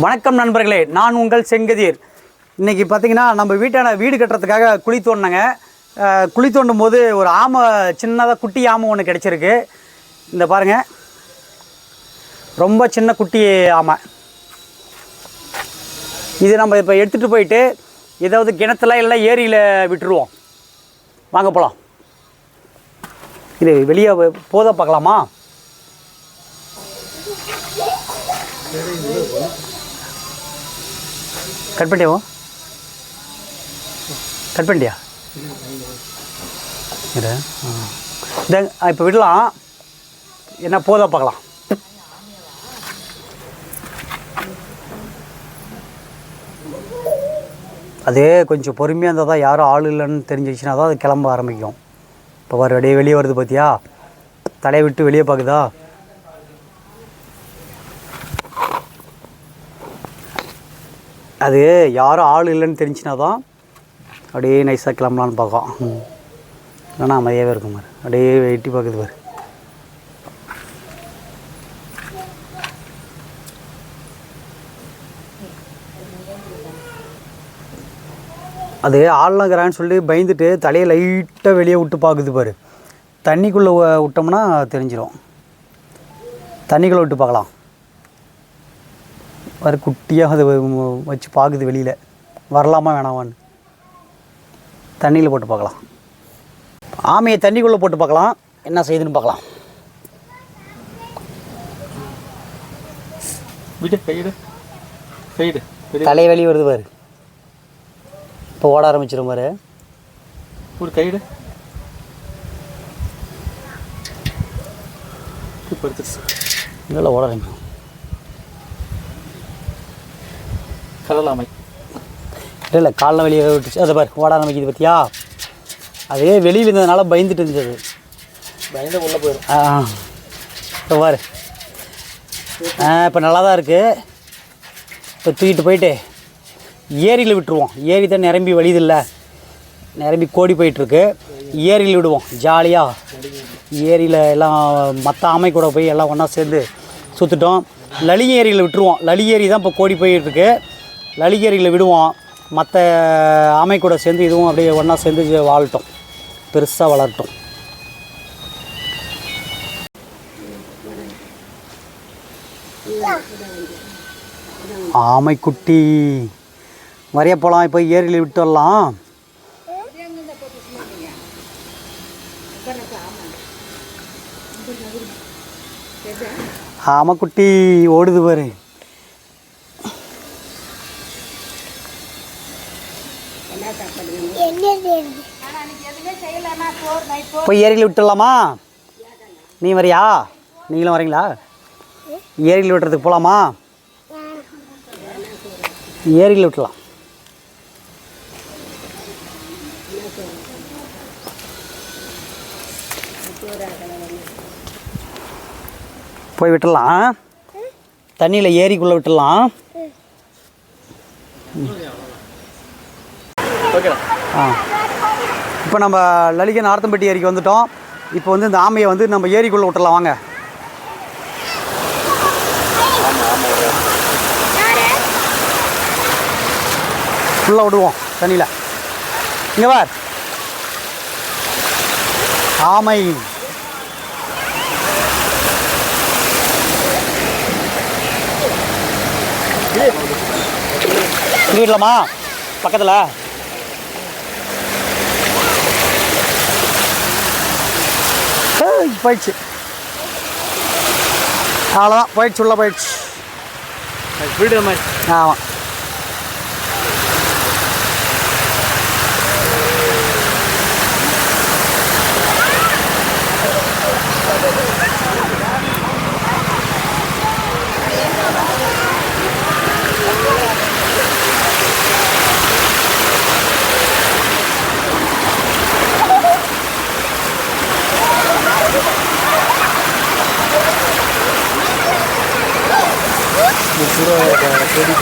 வணக்கம் நண்பர்களே நான் உங்கள் செங்கதிர். இன்றைக்கி பார்த்தீங்கன்னா நம்ம வீட்டான வீடு கட்டுறதுக்காக குழி தோண்டினங்க. குழி தோண்டும் போது ஒரு ஆமை சின்னதாக குட்டி ஆமை ஒன்று கிடச்சிருக்கு. இந்த பாருங்கள் ரொம்ப சின்ன குட்டி ஆமை. இது நம்ம இப்போ எடுத்துகிட்டு போயிட்டு ஏதாவது கிணத்துல இல்லை ஏரியில் விட்டுருவோம். வாங்க போகலாம் இது வெளியே போத பார்க்கலாமா? கட் பண்ணியாவோ கட் பண்ணிட்டியா? இரு. தென் இப்போ விடலாம். என்ன போதா பார்க்கலாம். அதே கொஞ்சம் பொறுமையாக இருந்தால் தான் யாரும் ஆள் இல்லைன்னு தெரிஞ்சிச்சுன்னா தான் அது கிளம்ப ஆரம்பிக்கும். இப்போ வர வெளியே வருது பார்த்தியா தலையை விட்டு வெளியே பார்க்குதா அது யாரும் ஆள் இல்லைன்னு தெரிஞ்சுனா தான் அப்படியே நைஸாக கிளம்பலான்னு பார்க்கும். இல்லைன்னா அமைதியாகவே இருக்கும் பாரு. அப்படியே எட்டி பார்க்குது பாரு. அது ஆள்லாங்கிறான்னு சொல்லி பயந்துட்டு தலையை லைட்டாக வெளியே விட்டு பார்க்குது பாரு. தண்ணிக்குள்ளே விட்டோம்னா தெரிஞ்சிடும் தண்ணிக்குள்ளே விட்டு பார்க்கலாம். வர குட்டியாக அதை வச்சு பார்க்குது வெளியில். வரலாமா வேணாமான்னு. தண்ணியில் போட்டு பார்க்கலாம் ஆமையை தண்ணிக்குள்ளே போட்டு பார்க்கலாம் என்ன செய்யுதுன்னு பார்க்கலாம் விடு கையிடு கையிடு வெளியே தலை வெளியே வருது பாரு. இப்போ ஓட ஆரம்பிச்சிடும் பாரு. ஒரு படுத்துச்சு இல்லை ஓட ஆரம்பிக்கும். கடலாமை இல்லை இல்லை காலில் வெளியே விட்டுச்சு. அதை பாரு ஓட ஆரம்பிக்குது பார்த்தியா அதே வெளியில் இருந்ததுனால பயந்துட்டு இருந்தது. பயந்து உள்ள போயிடும் ஆ இப்போ பாரு. ஆ இப்போ நல்லா தான் இருக்குது இப்போ தூக்கிட்டு போயிட்டு ஏரியில் விட்டுருவோம். ஏரி தான் நிரம்பி வழியுதில்ல நிரம்பி கோடி போயிட்டுருக்கு. ஏரியில் விடுவோம் ஜாலியாக ஏரியில் எல்லாம் மற்ற ஆமை கூட போய் எல்லாம் ஒன்றா சேர்ந்து சுற்றுட்டோம் லளி ஏரியில் விட்டுருவோம். லளி ஏரி தான் இப்போ கோடி போயிட்டுருக்கு. லளி ஏரியில் விடுவோம். மற்ற ஆமை கூட சேர்ந்து இதுவும் அப்படியே ஒன்றா சேர்ந்து வாழட்டும் பெருசாக வளரட்டும் ஆமைக்குட்டி வரைய போகலாம் இப்போ ஏரியில் விட்டு வரலாம். ஆமைக்குட்டி ஓடுது பாரு. போய் ஏரியில் விட்டுடலாமா? நீ வரியா? நீங்களும் வரீங்களா? ஏரியில் விட்டுறதுக்கு போகலாமா ஏரியில் விட்டலாம். போய் விட்டுடலாம். தண்ணியில் ஏரிக்குள்ளே விட்டுடலாம். ஆ. இப்போ நம்ம லலிகன் ஆர்த்தம்பட்டி ஏரிக்கு வந்துட்டோம். இப்போ வந்து இந்த ஆமையை வந்து நம்ம ஏரிக்குள்ளே விட்டுடலாம் வாங்க. ஃபுல்லாக விடுவோம் தண்ணியில். இங்கே பார். ஆமை. விடலாமா? பக்கத்தில்? போயிடுச்சு. அவ்வளோதான் போயிடுச்சு உள்ள போயிடுச்சு. ஆமாம் பூரா செடி